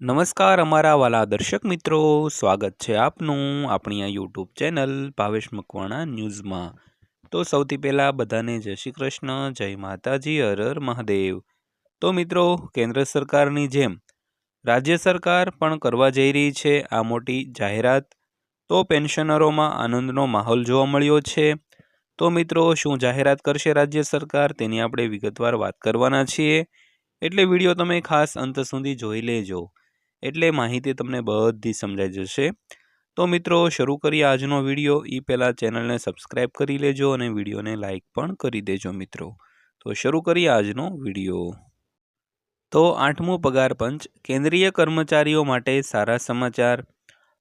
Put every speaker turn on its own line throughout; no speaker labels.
નમસ્કાર અમારા વાલા દર્શક મિત્રો, સ્વાગત છે આપનું આપણી આ યુટ્યુબ ચેનલ ભાવેશ મકવાણા ન્યૂઝમાં. તો સૌથી પહેલાં બધાને જય શ્રી કૃષ્ણ, જય માતાજી, હર હર મહાદેવ. તો મિત્રો, કેન્દ્ર સરકારની જેમ રાજ્ય સરકાર પણ કરવા જઈ રહી છે આ મોટી જાહેરાત. તો પેન્શનરોમાં આનંદનો માહોલ જોવા મળ્યો છે. તો મિત્રો, શું જાહેરાત કરશે રાજ્ય સરકાર તેની આપણે વિગતવાર વાત કરવાના છીએ. એટલે વીડિયો તમે ખાસ અંત સુધી જોઈ લેજો. એટલે માહિતી તમને બધી સમજાઈ જશે. તો મિત્રો, શરૂ કરીએ આજનો વીડિયો. એ પહેલાં ચેનલને સબસ્ક્રાઈબ કરી લેજો અને વિડીયોને લાઇક પણ કરી દેજો મિત્રો. તો શરૂ કરીએ આજનો વીડિયો. તો આઠમું પગાર પંચ. કેન્દ્રીય કર્મચારીઓ માટે સારા સમાચાર.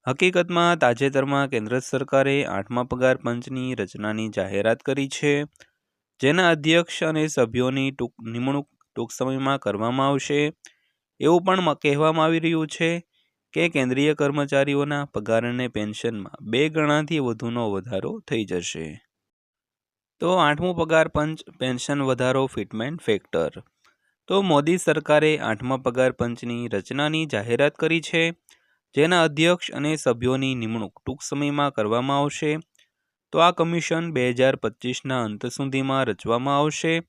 હકીકતમાં તાજેતરમાં કેન્દ્ર સરકારે આઠમા પગાર પંચની રચનાની જાહેરાત કરી છે. જેના અધ્યક્ષ અને સભ્યોની ટૂંક નિમણૂક ટૂંક સમયમાં કરવામાં આવશે. એવું પણ કહેવામાં આવી રહ્યું છે કે કેન્દ્રીય કર્મચારીઓના પગાર અને પેન્શનમાં બે ગણાથી વધુનો વધારો થઈ જશે. તો આઠમું પગાર પંચ, પેન્શન વધારો ફિટમેન્ટ ફેક્ટર. તો મોદી સરકારે આઠમા પગાર પંચની રચનાની જાહેરાત કરી છે, જેના અધ્યક્ષ અને સભ્યોની નિમણૂક ટૂંક સમયમાં કરવામાં આવશે. તો આ કમિશન બે હજાર પચીસના અંત સુધીમાં રચવામાં આવશે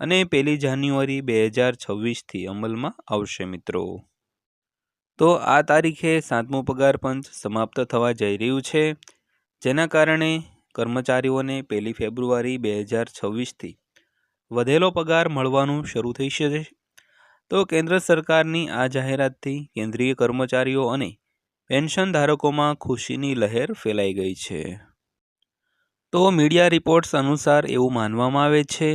અને પહેલી જાન્યુઆરી બે હજાર છવ્વીસથી અમલમાં આવશે મિત્રો. તો આ તારીખે સાતમું પગાર પંચ સમાપ્ત થવા જઈ રહ્યું છે. જેના કારણે કર્મચારીઓને પહેલી ફેબ્રુઆરી બે હજાર છવ્વીસથી વધેલો પગાર મળવાનું શરૂ થઈ શકે તો કેન્દ્ર સરકારની આ જાહેરાતથી કેન્દ્રીય કર્મચારીઓ અને પેન્શન ધારકોમાં ખુશીની લહેર ફેલાઈ ગઈ છે. તો મીડિયા રિપોર્ટ્સ અનુસાર એવું માનવામાં આવે છે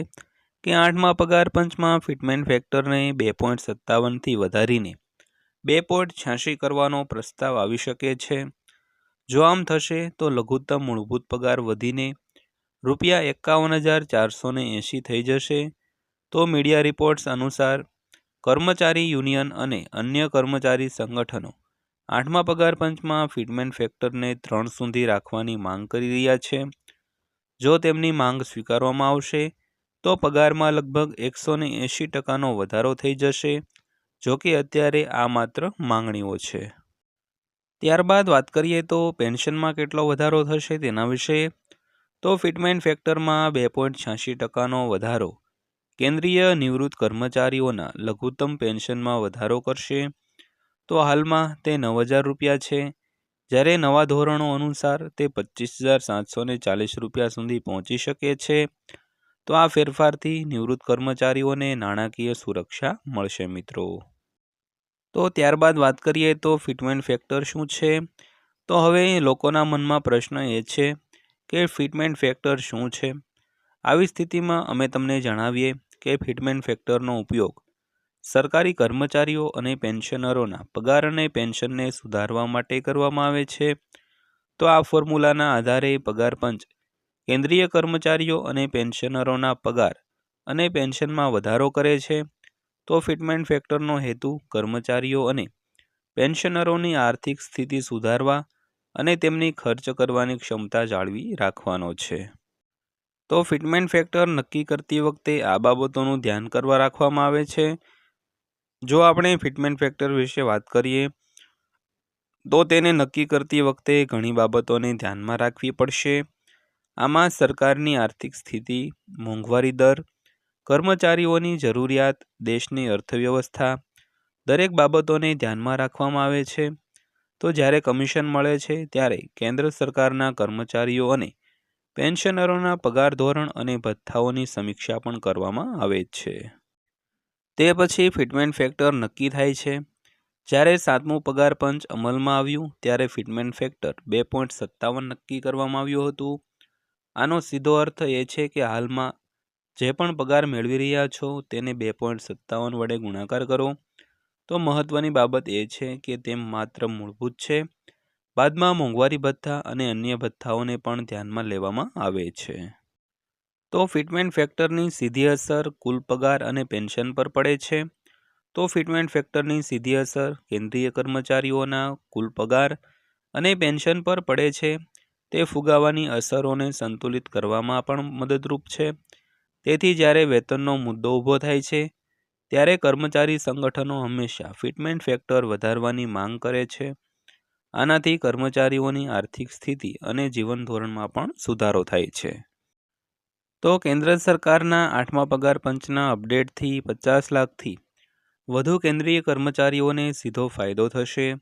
કે આઠમા પગાર પંચમાં ફિટમેન્ટ ફેક્ટરને બે પોઈન્ટ સત્તાવનથી વધારીને બે પોઈન્ટ છ્યાસી કરવાનો પ્રસ્તાવ આવી શકે છે. જો આમ થશે, તો લઘુત્તમ મૂળભૂત પગાર વધીને રૂપિયા એકાવન હજાર ચારસોને એંશી થઈ જશે. તો મીડિયા રિપોર્ટ્સ અનુસાર કર્મચારી યુનિયન અને અન્ય કર્મચારી સંગઠનો આઠમા પગાર પંચમાં ફિટમેન ફેક્ટરને ત્રણ સુધી રાખવાની માંગ કરી રહ્યા છે. જો તેમની માંગ સ્વીકારવામાં આવશે તો પગારમાં લગભગ એકસો ને એંશી ટકાનો વધારો થઈ જશે, જો કે અત્યારે આ માત્ર માંગણીઓ છે. ત્યારબાદ વાત કરીએ તો પેન્શનમાં કેટલો વધારો થશે તેના વિશે, તો ફિટમેન્ટ ફેક્ટરમાં બે પોઈન્ટ છ્યાસી ટકાનો વધારો. કેન્દ્રીય નિવૃત્ત કર્મચારીઓના લઘુત્તમ પેન્શનમાં વધારો કરશે. તો હાલમાં તે નવ હજાર રૂપિયા છે. જ્યારે નવા ધોરણો અનુસાર તે પચીસ હજાર સાતસો ચાલીસ રૂપિયા સુધી પહોંચી શકે છે. તો આ ફેરફારથી નિવૃત્ત કર્મચારીઓને નાણાકીય સુરક્ષા મળશે મિત્રો. તો ત્યારબાદ વાત કરીએ તો ફિટમેન્ટ ફેક્ટર શું છે? તો હવે લોકોના મનમાં પ્રશ્ન એ છે કે ફિટમેન્ટ ફેક્ટર શું છે? આવી સ્થિતિમાં અમે તમને જણાવીએ કે ફિટમેન્ટ ફેક્ટરનો ઉપયોગ સરકારી કર્મચારીઓ અને પેન્શનરોના પગાર અને પેન્શનને સુધારવા માટે કરવામાં આવે છે. તો આ ફોર્મ્યુલાના આધારે પગાર પંચ કેન્દ્રીય કર્મચારીઓ અને પેન્શનરોના પગાર અને પેન્શનમાં વધારો કરે છે, તો ફિટમેન્ટ ફેક્ટરનો હેતુ કર્મચારીઓ અને પેન્શનરોની આર્થિક સ્થિતિ સુધારવા અને તેમની ખર્ચ કરવાની ક્ષમતા જાળવી રાખવાનો છે. તો ફિટમેન્ટ ફેક્ટર નક્કી કરતી વખતે આ બાબતોનું ધ્યાન કરવા રાખવામાં આવે છે. જો આપણે ફિટમેન્ટ ફેક્ટર વિશે વાત કરીએ, તો તેને નક્કી કરતી વખતે ઘણી બાબતોને ધ્યાનમાં રાખવી પડશે. આમાં સરકારની આર્થિક સ્થિતિ, મોંઘવારી દર, કર્મચારીઓની જરૂરિયાત, દેશની અર્થવ્યવસ્થા, દરેક બાબતોને ધ્યાનમાં રાખવામાં આવે છે. તો જ્યારે કમિશન મળે છે, ત્યારે કેન્દ્ર સરકારના કર્મચારીઓ અને પેન્શનરોના પગાર ધોરણ અને ભથ્થાઓની સમીક્ષા પણ કરવામાં આવે છે. તે પછી ફિટમેન્ટ ફેક્ટર નક્કી થાય છે. જ્યારે સાતમું પગાર પંચ અમલમાં આવ્યું, ત્યારે ફિટમેન્ટ ફેક્ટર બે પોઈન્ટ સત્તાવન નક્કી કરવામાં આવ્યું હતું. આનો સીધો અર્થ એ છે કે હાલમાં જે પણ પગાર મેળવી રહ્યા છો તેને બે પોઈન્ટ સત્તાવન વડે ગુણાકાર કરો. તો મહત્ત્વની બાબત એ છે કે તેમ માત્ર મૂળભૂત છે. બાદમાં મોંઘવારી ભથ્થા અને અન્ય ભથ્થાઓને પણ ધ્યાનમાં લેવામાં આવે છે. તો ફિટમેન્ટ ફેક્ટરની સીધી અસર કુલ પગાર અને પેન્શન પર પડે છે. તો ફિટમેન્ટ ફેક્ટરની સીધી અસર કેન્દ્રીય કર્મચારીઓના કુલ પગાર અને પેન્શન પર પડે છે. તે ફુગાવાની અસરોને સંતુલિત કરવામાં પણ મદદરૂપ છે. તેથી જ્યારે વેતનનો મુદ્દો ઊભો થાય છે, ત્યારે કર્મચારી સંગઠનો હંમેશા ફિટમેન્ટ ફેક્ટર વધારવાની માંગ કરે છે. આનાથી કર્મચારીઓની આર્થિક સ્થિતિ અને જીવન ધોરણમાં પણ સુધારો થાય છે. તો કેન્દ્ર સરકારના આઠમા પગાર પંચના અપડેટથી પચાસ લાખથી વધુ કેન્દ્રીય કર્મચારીઓને સીધો ફાયદો થશે.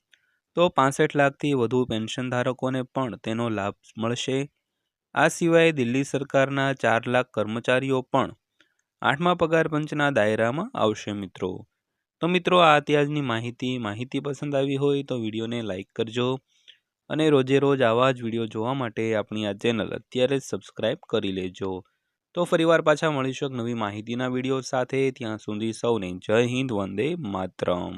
તો પાસઠ લાખથી વધુ પેન્શન ધારકોને પણ તેનો લાભ મળશે. આ સિવાય દિલ્હી સરકારના ચાર લાખ કર્મચારીઓ પણ આઠમા પગાર પંચના દાયરામાં આવશે મિત્રો. તો મિત્રો, આ અત્યારની માહિતી. માહિતી પસંદ આવી હોય તો વિડીયોને લાઇક કરજો અને રોજે રોજ આવા જ વીડિયો જોવા માટે આપણી આ ચેનલ અત્યારે જ સબસ્ક્રાઈબ કરી લેજો. તો ફરીવાર પાછા મળીશું એક નવી માહિતીના વીડિયો સાથે. ત્યાં સુધી સૌને જય હિન્દ, વંદે માતરમ.